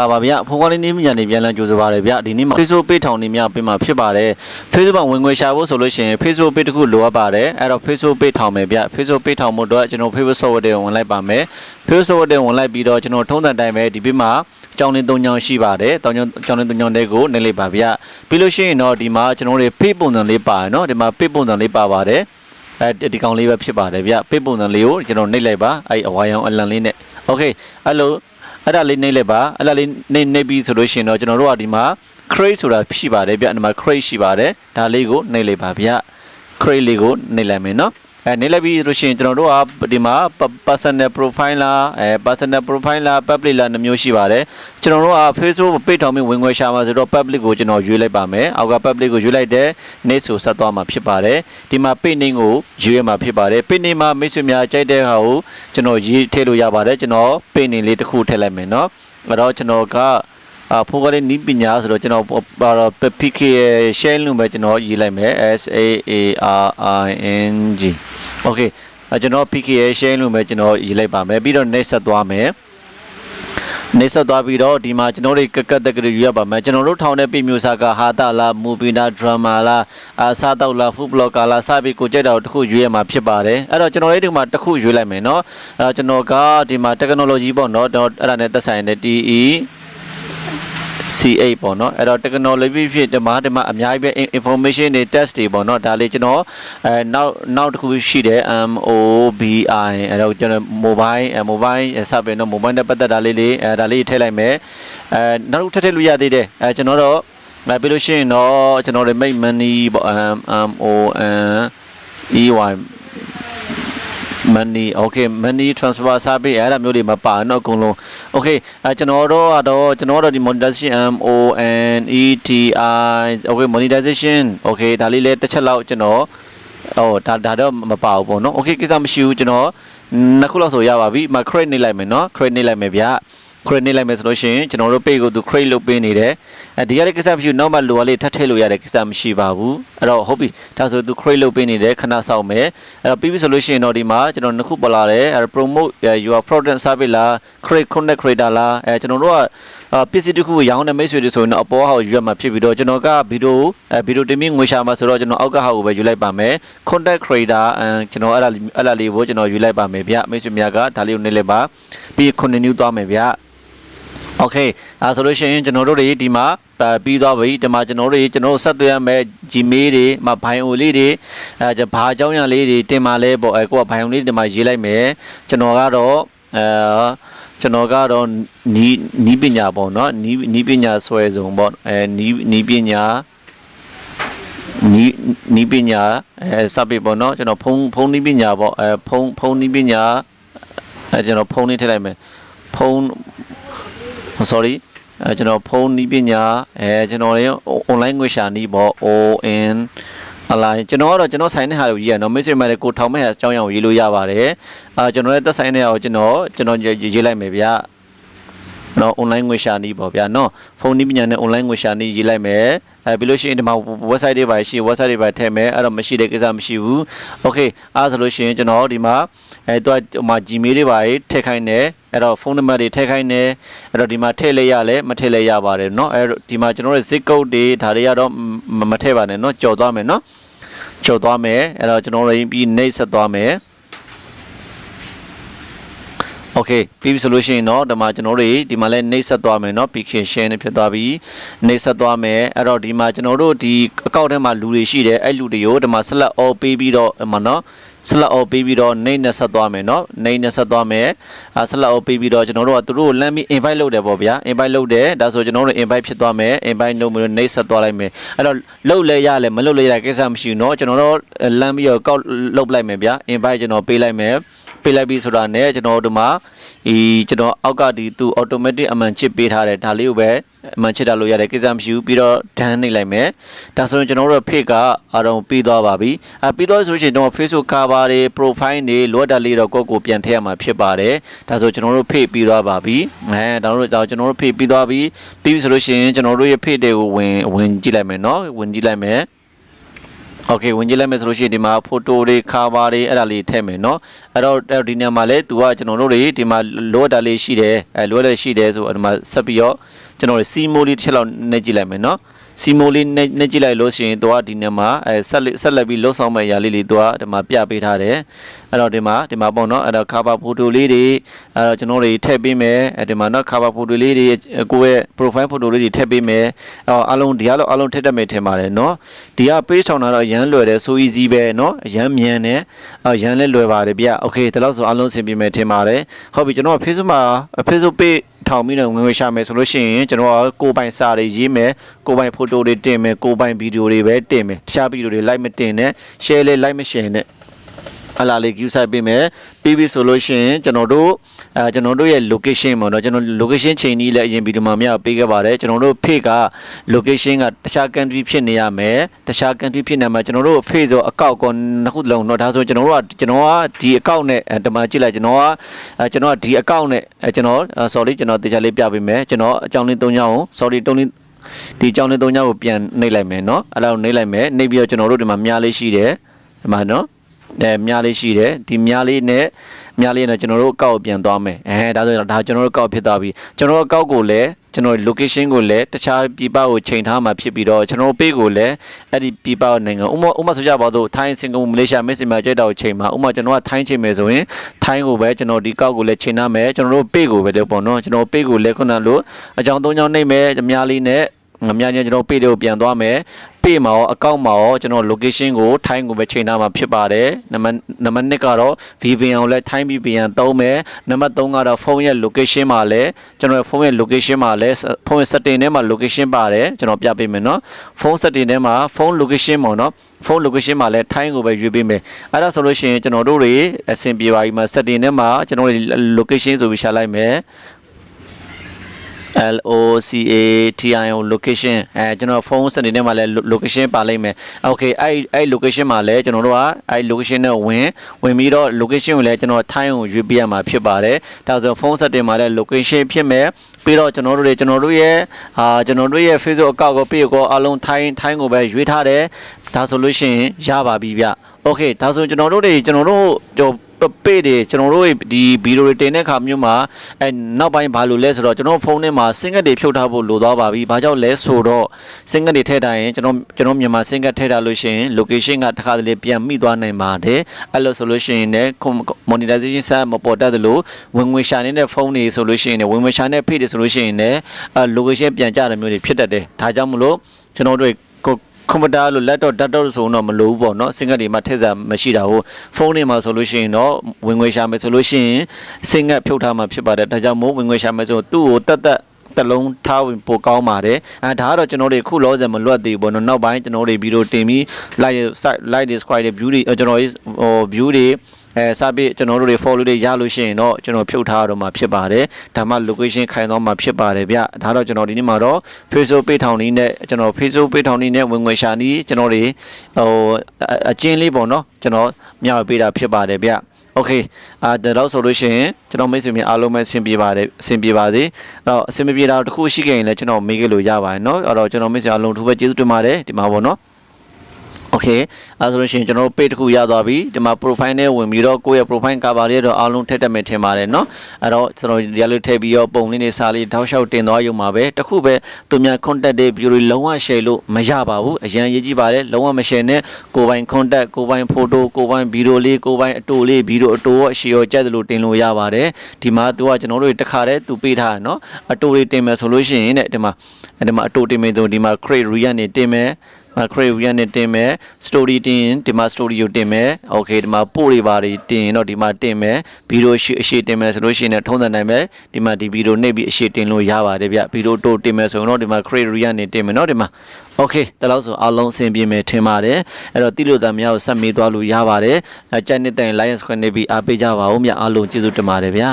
အာပါဗျဖုန်းကောင်းလေးနေမြညာနေပြန်လည်ကြိုဆိုပါရဗျဒီနေ့မှာ Facebook page ထောင်နေမြပြင်မှာဖြစ်ပါတယ် Facebook မှာဝင်ငွေရှာဖို့ဆိုလို့ရှိရင် Facebook page တစ်ခုလိုအပ်ပါတယ်အဲ့တော့ Facebook page ထောင်မယ်ဗျ Facebook page ထောင်ဖို့အတွက်ကျွန်တော် Facebook software တွေဝင်လိုက်ပါမယ် Facebook software တွေဝင်လိုက်ပြီးတော့ကျွန်တော်ထုံးစံတိုင်းပဲဒီဘေးမှာကြောင်းလင်း၃ကြောင်းရှိပါတယ်တောင်းကြောင်းကြောင်းလင်း၃ကြောင်းတွေကိုနှိပ်လိုက်ပါဗျပြီးလို့ရှိရင်တော့ဒီမှာကျွန်တော်တို့ page ပုံစံလေးပါတယ်နော်ဒီမှာ page ပုံစံလေးပါပါတယ်အဲဒီကောင်လေးပဲဖြစ်ပါတယ်ဗျ page ပုံစံလေးကိုကျွန်တော်နှိပ်လိုက်ပါအဲ့အဝါရောင်အလံလေးနဲ့ okay အဲ့လို အဲ့ဒါလေးနှိပ်လိုက်ပါအဲ့ဒါလေးနှိပ်နှိပ်ပြီးဆိုလို့ရှိရင်တော့ကျွန်တော်တို့ကဒီမှာ crate ဆိုတာရှိပါတယ်ဗျဒီမှာ crate ရှိပါတယ်ဒါလေးကိုနှိပ်လိုက်ပါဗျ crate လေးကိုနှိပ်လိုက်မယ်နော် အဲနှိပ်လိုက်ပြီးဆိုလို့ရှိရင်ကျွန်တော်တို့ကဒီမှာ personal profile လားအဲ personal profile လား public လားနှမျိုးရှိပါတယ်ကျွန်တော်တို့က Facebook page ထောင်ပြီးဝင်ငွေရှာမှာဆိုတော့ public ကိုကျွန်တော်ရွေးလိုက်ပါမယ်အောက်က public ကိုရွေးလိုက်တဲ့ next ဆိုဆက်သွားမှာဖြစ်ပါတယ်ဒီမှာ page name ကိုရွေးမှာဖြစ်ပါတယ် page name မှာမိတ်ဆွေများကြိုက်တဲ့ဟာကိုကျွန်တော်ရေးထည့်လို့ရပါတယ်ကျွန်တော် page name လေးတစ်ခုထည့်လိုက်မယ်နော်အဲ့တော့ကျွန်တော်က အာဖိုကလေးနီးပညာဆိုတော့ကျွန်တော်ပါတော့ PK ရဲ့ share လို့ပဲကျွန်တော်ရေးလိုက်မယ် S A A R I N G Okay အဲကျွန်တော် PK ရဲ့ share လို့ပဲကျွန်တော်ရေးလိုက်ပါမယ်ပြီးတော့ next ဆက်သွားမယ်နေဆက်သွားပြီးတော့ဒီမှာကျွန်တော်တို့ကကတ်တက်ကလေးရပါမယ်ကျွန်တော်တို့ထောင်တဲ့ပြမျိုးစားကဟာတာလားမူပီနာဒရမာလားအာစားတော့လားဖူဘလော့ကာလားစပြီးကိုကြိုက်တာကိုတစ်ခုရွေးရမှာဖြစ်ပါတယ်အဲ့တော့ကျွန်တော်လေးဒီမှာတစ်ခုရွေးလိုက်မယ်เนาะအဲကျွန်တော်ကဒီမှာ technology ပေါ့เนาะတော့အဲ့ဒါနဲ့သက်ဆိုင်တဲ့ TE C8 ပေါ့နော်အဲ့တော့ technology ဖြစ်ဒီမှာဒီမှာအများကြီးပဲ information တွေ test တွေပေါ့နော်ဒါလေးကျွန်တော်အဲနောက်နောက်တစ်ခုရှိတယ် MOBI အဲ့တော့ကျွန်တော် mobile mobile စပင်တော့ mobile နဲ့ပတ်သက်တာလေးလေးအဲဒါလေးထည့်လိုက်မယ်အဲနောက်တစ်ထည့်လို့ရသေးတယ်အဲကျွန်တော်တော့အဲပြီးလို့ရှိရင်တော့ကျွန်တော်တို့ make money ပေါ့ M O N E Y money okay money transfer service အဲ့ဒါမျိုးတွေမပါတော့အကုန်လုံး okay အဲကျွန်တော်တို့ကတော့ကျွန်တော်တို့ဒီ monetization M O N E T I okay monetization okay ဒါလေးလည်းတစ်ချက်လောက်ကျွန်တော်ဟိုဒါဒါတော့မပါဘူးပေါ့နော် okay ကိစ္စမရှိဘူးကျွန်တော်နှစ်ခုလောက်ဆိုရပါပြီမ crate နေလိုက်မယ်နော် crate နေလိုက်မယ်ဗျာ crate နေလိုက်မယ်ဆိုလို့ရှိရင်ကျွန်တော်တို့ page ကိုသူ crate လုပ်ပေးနေတယ်အဲဒီရတဲ့ကိစ္စမရှိဘူးနောက်မှလိုအပ်လေးထပ်ထည့်လို့ရတဲ့ကိစ္စမရှိပါဘူးအဲ့တော့ဟုတ်ပြီဒါဆိုသူ crate လုပ်ပေးနေတယ်ခဏစောင့်မယ်အဲ့တော့ပြီးပြီဆိုလို့ရှိရင်တော့ဒီမှာကျွန်တော်နှစ်ခုပေါ်လာတယ်အဲ promote your product service လား crate connect creator လားအဲကျွန်တော်တို့ကပစ္စည်းတစ်ခုရောင်းတဲ့မိတ်ဆွေတွေဆိုရင်တော့အပေါ်ဟာကိုယူရမှာဖြစ်ပြီးတော့ကျွန်တော်ကဗီဒီယိုအဲဗီဒီယိုတင်ပြီးငွေရှာမှာဆိုတော့ကျွန်တော်အောက်ကဟာကိုပဲယူလိုက်ပါမယ် content creator အဲကျွန်တော်အဲ့ဒါအဲ့ဒါလေးကိုကျွန်တော်ယူလိုက်ပါမယ်ဗျမိတ်ဆွေများကဒါလေးကိုနေလိုက်ပါပြီး continue သွားမယ်ဗျ โอเคအဲဆိုလို့ရှိရင်ကျွန်တော်တို့တွေဒီမှာပြီးသွားပြီဒီမှာကျွန်တော်တို့တွေကျွန်တော်ဆက်သွယ်ရမယ့် Gmail တွေမှာ bio လေးတွေအဲဘာအကြောင်းအရာလေးတွေတင်มาလဲပေါ့အဲကိုက bio လေးဒီမှာရေးလိုက်မယ်ကျွန်တော်ကတော့အဲကျွန်တော်ကတော့နီးနီးပညာပေါ့เนาะနီးနီးပညာဆွဲစုံပေါ့အဲနီးနီးပညာနီးနီးပညာအဲစပ်ပြီပေါ့เนาะကျွန်တော်ဖုန်းဖုန်းနီးပညာပေါ့အဲဖုန်းဖုန်းနီးပညာအဲကျွန်တော်ဖုန်းလေးထည့်လိုက်မယ်ဖုန်း sorry အဲကျွန်တော်ဖုန်းနီးပညာအဲကျွန်တော်ရဲ့ online ငွေရှာနီးပေါ့ ON အလိုက်ကျွန်တော်ကတော့ကျွန်တော်ဆိုင်တဲ့ဟာကိုရေးရနော် message မှာလည်းကိုထောင်မဲ့ဟာအကြောင်းအရာကိုရေးလို့ရပါတယ်အာကျွန်တော်လည်းသက်ဆိုင်တဲ့ဟာကိုကျွန်တော်ကျွန်တော်ရေးလိုက်မယ်ဗျာနော် online ငွေရှာနီးပေါ့ဗျာနော်ဖုန်းနီးပညာနဲ့ online ငွေရှာနီးရေးလိုက်မယ်အဲပြီးလို့ရှိရင်ဒီမှာ website တွေပါရှိ website တွေပါထည့်မယ်အဲ့တော့မရှိတဲ့ကိစ္စမရှိဘူး okay အားဆိုလို့ရှိရင်ကျွန်တော်ဒီမှာအဲတော့ဟိုမှာ Gmail တွေပါထည့်ခိုင်းတယ် အဲ့တော့ဖုန်းနံပါတ်တွေထည့်ခိုင်းတယ်အဲ့တော့ဒီမှာထည့်လိုက်ရလဲမထည့်လိုက်ရပါတယ်เนาะအဲ့တော့ဒီမှာကျွန်တော်တို့ zip code တွေဒါတွေကတော့မထည့်ပါနဲ့เนาะကြော်သွားမယ်เนาะကြော်သွားမယ်အဲ့တော့ကျွန်တော်တို့ပြီး next ဆက်သွားမယ် โอเคပြီးပြီဆိုလို့ရှိရင်တော့ဒီမှာကျွန်တော်တို့ဒီမှာလဲနှိပ်ဆက်သွားမယ်เนาะ picture share နဲ့ဖြစ်သွားပြီနှိပ်ဆက်သွားမယ်အဲ့တော့ဒီမှာကျွန်တော်တို့ဒီအကောင့်ထဲမှာလူတွေရှိတယ်အဲ့လူတွေကိုဒီမှာ select all ပေးပြီးတော့ဒီမှာเนาะ select all ပေးပြီးတော့နှိပ်နဲ့ဆက်သွားမယ်เนาะနှိပ်နဲ့ဆက်သွားမယ်အဲ select all ပေးပြီးတော့ကျွန်တော်တို့ကသူတို့ကိုလမ်းပြီး invite လုပ်တယ်ပေါ့ဗျာ invite လုပ်တယ်ဒါဆိုကျွန်တော်တို့ invite ဖြစ်သွားမယ် invite လုပ်ပြီးတော့နှိပ်ဆက်သွားလိုက်မယ်အဲ့တော့လုပ်လဲရလဲမလုပ်လဲရကိစ္စမရှိဘူးเนาะကျွန်တော်တို့လမ်းပြီးတော့ကောက်လုပ်လိုက်မယ်ဗျာ invite ကျွန်တော်ပေးလိုက်မယ် ပေးလိုက်ပြီဆိုတာနဲ့ကျွန်တော်တို့မှာဒီကျွန်တော်အောက်ကဒီသူ automatic အမှန်ချစ်ပေးထားတယ်ဒါလေးကိုပဲအမှန်ချစ်တာလို့ရတယ်ကိစ္စမရှိဘူးပြီးတော့ဒန်းနေလိုက်မယ်ဒါဆိုရင်ကျွန်တော်တို့ page ကအားလုံးပြီးသွားပါပြီအဲပြီးသွားဆိုရင်တော့ Facebook cover တွေ profile တွေလိုအပ်တာလေးတော့ကိုယ့်ကိုပြန်ထည့်ရမှာဖြစ်ပါတယ်ဒါဆိုကျွန်တော်တို့ page ပြီးသွားပါပြီအဲဒါတို့ဒါကျွန်တော်တို့ page ပြီးသွားပြီပြီးပြီဆိုလို့ရှိရင်ကျွန်တော်တို့ရဲ့ page တွေကိုဝင်ဝင်ကြည့်လိုက်မယ်เนาะဝင်ကြည့်လိုက်မယ် โอเคဝင်ကြည့်လိုက်မယ်ဆိုလို့ရှိရင်ဒီမှာဖိုတိုတွေခါဘာတွေအဲ့ဒါလေးထည့်မယ်เนาะအဲ့တော့အဲ့တော့ဒီနေရာမှာလဲသူကကျွန်တော်တို့တွေဒီမှာလိုအပ်တာလေးရှိတယ်အဲလိုအပ်တာရှိတယ်ဆိုဒီမှာဆက်ပြီးတော့ကျွန်တော်တို့စီမိုလေးတစ်ချက်လောက်နှိပ်ကြည့်လိုက်မယ်เนาะစီမိုလေးနှိပ်နှိပ်ကြည့်လိုက်လို့ရှိရင်သူကဒီနေရာမှာအဲဆက်လက်ဆက်လက်ပြီးလှုပ်ဆောင်မဲ့အရာလေးလေးသူကဒီမှာပြပေးထားတယ် အဲ့တော့ဒီမှာဒီမှာပေါ့နော်အဲ့တော့ cover photo လေးတွေအဲ့တော့ကျွန်တော်တွေထည့်ပေးမယ်အဲ့ဒီမှာနော် cover photo လေးတွေကိုယ့်ရဲ့ profile photo လေးတွေထည့်ပေးမယ်အော်အလုံးဒီကတော့အလုံးထည့်တတ်မယ်ထင်ပါတယ်နော်ဒီက page ထောင်တာတော့ရမ်းလွယ်တယ် so easy ပဲနော်ရမ်းမြန်တယ်အော်ရမ်းလည်းလွယ်ပါတယ်ဗျ okay ဒီလောက်ဆိုအလုံးဆင်ပြေမယ်ထင်ပါတယ်ဟုတ်ပြီကျွန်တော် Facebook မှာ Facebook page ထောင်ပြီးတော့ဝင်ဝေးရှာမယ်ဆိုလို့ရှိရင်ကျွန်တော်ကိုပိုင်စာတွေရေးမယ်ကိုပိုင်ဖိုတိုတွေတင်မယ်ကိုပိုင်ဗီဒီယိုတွေပဲတင်မယ်တခြားဗီဒီယိုတွေ like မတင်နဲ့ share လေး like မ share နဲ့ အလားလေး queue site ပေးမယ်ပြီးပြီဆိုလို့ရှိရင်ကျွန်တော်တို့အဲကျွန်တော်တို့ရဲ့ location ပေါ့နော်ကျွန်တော် location ချိန်ကြီးလည်းအရင်ဗီဒီယိုမှာမြပေးခဲ့ပါတယ်ကျွန်တော်တို့ page က location ကတခြား country ဖြစ်နေရမယ်တခြား country ဖြစ်နေမှာကျွန်တော်တို့ page ဆိုအကောက်ကောနှစ်ခုလုံးเนาะဒါဆိုကျွန်တော်တို့ကကျွန်တော်ကဒီအကောက်နဲ့ဒီမှာကြည့်လိုက်ကျွန်တော်ကအဲကျွန်တော်ကဒီအကောက်နဲ့အဲကျွန်တော် sorry ကျွန်တော်တရားလေးပြပေးမယ်ကျွန်တော်အကြောင်းလေး၃ညောင်း sorry တုံးလေးဒီအကြောင်းလေး၃ညောင်းကိုပြန်နှိပ်လိုက်မယ်เนาะအဲ့လိုနှိပ်လိုက်မယ်နှိပ်ပြီးတော့ကျွန်တော်တို့ဒီမှာမြားလေးရှိတယ်ဒီမှာเนาะ အဲမြားလေးရှိတယ်ဒီမြားလေးနဲ့မြားလေးနဲ့ကျွန်တော်တို့အကောက်ကိုပြန်သွားမယ်အဲဒါဆိုရင်ဒါကျွန်တော်တို့အကောက်ဖြစ်သွားပြီကျွန်တော်တို့အကောက်ကိုလည်းကျွန်တော် location ကိုလည်းတခြားပြည်ပကိုချိန်ထားမှာဖြစ်ပြီးတော့ကျွန်တော်တို့ page ကိုလည်းအဲ့ဒီပြည်ပနိုင်ငံဥမာဥမာဆိုကြပါစို့ထိုင်းစင်ကာပူမလေးရှားမက်ဆီမာကြိုက်တာကိုချိန်မှာဥမာကျွန်တော်ကထိုင်းချိန်မယ်ဆိုရင်ထိုင်းကိုပဲကျွန်တော်ဒီကောက်ကိုလည်းချိန်ထားမယ်ကျွန်တော်တို့ page ကိုပဲလို့ပေါ့နော်ကျွန်တော် page ကိုလည်းခုနလိုအကြောင်း၃ကြောင်းနှိပ်မယ်အများလေးနဲ့ငများညကျွန်တော် page တွေကိုပြန်သွားမယ် ပေမှာရောအကောင့်မှာရောကျွန်တော် location ကိုထိုင်းကိုပဲချိန်ထားမှာဖြစ်ပါတယ်နံပါတ်နံပါတ်1ကတော့ VPN ကိုလည်းထိုင်း VPN သုံးမယ်နံပါတ်3ကတော့ဖုန်းရဲ့ location မှာလည်းကျွန်တော်ဖုန်းရဲ့ location မှာလည်းဖုန်းရဲ့ setting ထဲမှာ location ပါတယ်ကျွန်တော်ပြပေးမယ်နော်ဖုန်း setting ထဲမှာဖုန်း location ပေါ့နော်ဖုန်း location မှာလည်းထိုင်းကိုပဲရွေးပေးမယ်အဲ့ဒါဆိုလို့ရှိရင်ကျွန်တော်တို့တွေအဆင်ပြေပါပြီမှာ setting ထဲမှာကျွန်တော်တို့ location ဆိုပြီးရှာလိုက်မယ် L O C A T I O location အဲကျွန်တော်ဖုန်းစနေနဲ့မှာလည်း location ပါလိမ့်မယ် okay အဲ့အဲ့ location မှာလည်းကျွန်တော်တို့ကအဲ့ location နဲ့ဝင်ဝင်ပြီးတော့ location ကိုလည်းကျွန်တော်ထိုင်းကိုရွေးပြရမှာဖြစ်ပါတယ်ဒါဆိုဖုန်း setting မှာလည်း location ဖြစ်မယ်ပြီးတော့ကျွန်တော်တို့တွေကျွန်တော်တို့ရဲ့အာကျွန်တော်တို့ရဲ့ Facebook account ကိုပြီးတော့အလုံးထိုင်းထိုင်းကိုပဲရွေးထားတယ်ဒါဆိုလို့ရှိရင်ရပါပြီဗျ okay ဒါဆိုကျွန်တော်တို့တွေကျွန်တော်တို့ ပေတွေကျွန်တော်တို့ဒီဗီဒီယိုတွေတင်တဲ့အခါမျိုးမှာအဲနောက်ပိုင်းဘာလို့လဲဆိုတော့ကျွန်တော်ဖုန်းထဲမှာစင်ကတ်တွေဖြုတ်ထားဖို့လိုသွားပါပြီ။ဘာကြောင့်လဲဆိုတော့စင်ကတ်တွေထည့်ထားရင်ကျွန်တော်ကျွန်တော်မြန်မာစင်ကတ်ထည့်ထားလို့ရှိရင် location ကတစ်ခါတလေပြန်မိသွားနိုင်ပါတယ်။အဲ့လိုဆိုလို့ရှိရင်လည်း monetization ဆက်မပေါ်တတ်သလိုဝင်ငွေရှာနေတဲ့ဖုန်းတွေဆိုလို့ရှိရင်လည်းဝင်ငွေရှာတဲ့ page တွေဆိုလို့ရှိရင်လည်းအဲ location ပြန်ကြတဲ့မျိုးတွေဖြစ်တတ်တယ်။ဒါကြောင့်မလို့ကျွန်တော်တို့ ကိုကွန်ပျူတာလို့ laptop desktop ဆိုတော့မလိုဘူးပေါ့နော်စင်ကတ်တွေမှာထည့်စားမရှိတာဟုတ်ဖုန်းတွေမှာဆိုလို့ရှိရင်တော့ဝင်ငွေရှာမယ်ဆိုလို့ရှိရင်စင်ကတ်ဖြုတ်ထားမှာဖြစ်ပါတယ်ဒါကြောင့်မို့ဝင်ငွေရှာမယ်ဆိုသူ့ကိုတက်တက်တလုံးထားဝင်ပိုကောင်းပါတယ်အဲဒါကတော့ကျွန်တော်တို့ခုလောဆယ်မလွတ်သေးဘူးပေါ့နော်နောက်ပိုင်းကျွန်တော်တို့ဗီဒီယိုတင်ပြီး like site like describe တွေ view တွေကျွန်တော်ဟို view တွေ အဲစပြီးကျွန်တော်တို့တွေ follow တွေရလို့ရှိရင်တော့ကျွန်တော်ဖြုတ်ထားတော့မှာဖြစ်ပါတယ်ဒါမှ location ခိုင်တော့မှာဖြစ်ပါတယ်ဗျဒါတော့ကျွန်တော်ဒီနေ့မှာတော့ Facebook page ထောင်နည်းနဲ့ကျွန်တော် Facebook page ထောင်နည်းနဲ့ဝင်ငွေရှာနည်းကျွန်တော်တွေဟိုအကျဉ်းလေးပေါ့နော်ကျွန်တော်မျှဝေပေးတာဖြစ်ပါတယ်ဗျโอเคအာဒါတော့ဆိုလို့ရှိရင်ကျွန်တော်မိတ်ဆွေများအားလုံးပဲအဆင်ပြေပါတယ်အဆင်ပြေပါစေအဲ့တော့အဆင်မပြေတာတခုရှိခဲ့ရင်လည်းကျွန်တော်မေးခဲ့လို့ရပါတယ်เนาะအဲ့တော့ကျွန်တော်မိတ်ဆွေအားလုံးထူးပဲကျေးဇူးတင်ပါတယ်ဒီမှာပေါ့နော်โอเ คအဲဆိုလို့ရှိရင်ကျွန်တော်တို့ page တစ်ခုရသွားပြီဒီမှာ profile နဲ့ဝင်ပြီးတော့ကိုယ့်ရဲ့ profile cover လေးတော့အားလုံးထည့်တတ်မယ်ထင်ပါတယ်เนาะအဲ့တော့ကျွန်တော်ဒီလိုထည့်ပြီးတော့ပုံလေးနေစာလေးတောက်လျှောက်တင်သွားရုံပါပဲတခုပဲသူများ contact တွေ view တွေလုံးဝ share လို့မရပါဘူးအရင်ရေးကြည့်ပါတယ်လုံးဝမ share နဲ့ကိုယ်ပိုင် contact ကိုယ်ပိုင် photo ကိုယ်ပိုင် video လေးကိုယ်ပိုင်အတူလေး video အတူရောအရှိရောကြက်သလိုတင်လို့ရပါတယ်ဒီမှာသူကကျွန်တော်တို့တခါတည်းသူပေးထားတယ်เนาะအတူလေးတင်မယ်ဆိုလို့ရှိရင်တဲ့ဒီမှာဒီမှာအတူတင်မယ်ဆိုဒီမှာ crate react နေတင်မယ် crave နဲ့တင်မယ် story တင်ရင်ဒီမှာ story ကိုတင်မယ် okay ဒီမှာပို့တွေပါတွေတင်ရင်တော့ဒီမှာတင်မယ်ဗီဒီယိုရှိအရှိတင်မယ်ဆိုလို့ရှိရင်ထုံးစံနိုင်မယ်ဒီမှာဒီဗီဒီယိုနှိပ်ပြီးအရှိတင်လို့ရပါတယ်ဗျဗီဒီယိုတိုတင်မယ်ဆိုရင်တော့ဒီမှာ crave နဲ့တင်မယ်เนาะဒီမှာ okay ဒါလို့ဆိုအားလုံးအဆင်ပြေမယ်ထင်ပါတယ်အဲ့တော့တိလို့သားများကိုဆက်မေးသွားလို့ရပါတယ်ကြိုက်နေတဲ့ Lions ခွင့်နေပြီးအားပေးကြပါဦးမြအားလုံးကျေးဇူးတင်ပါတယ်ဗျာ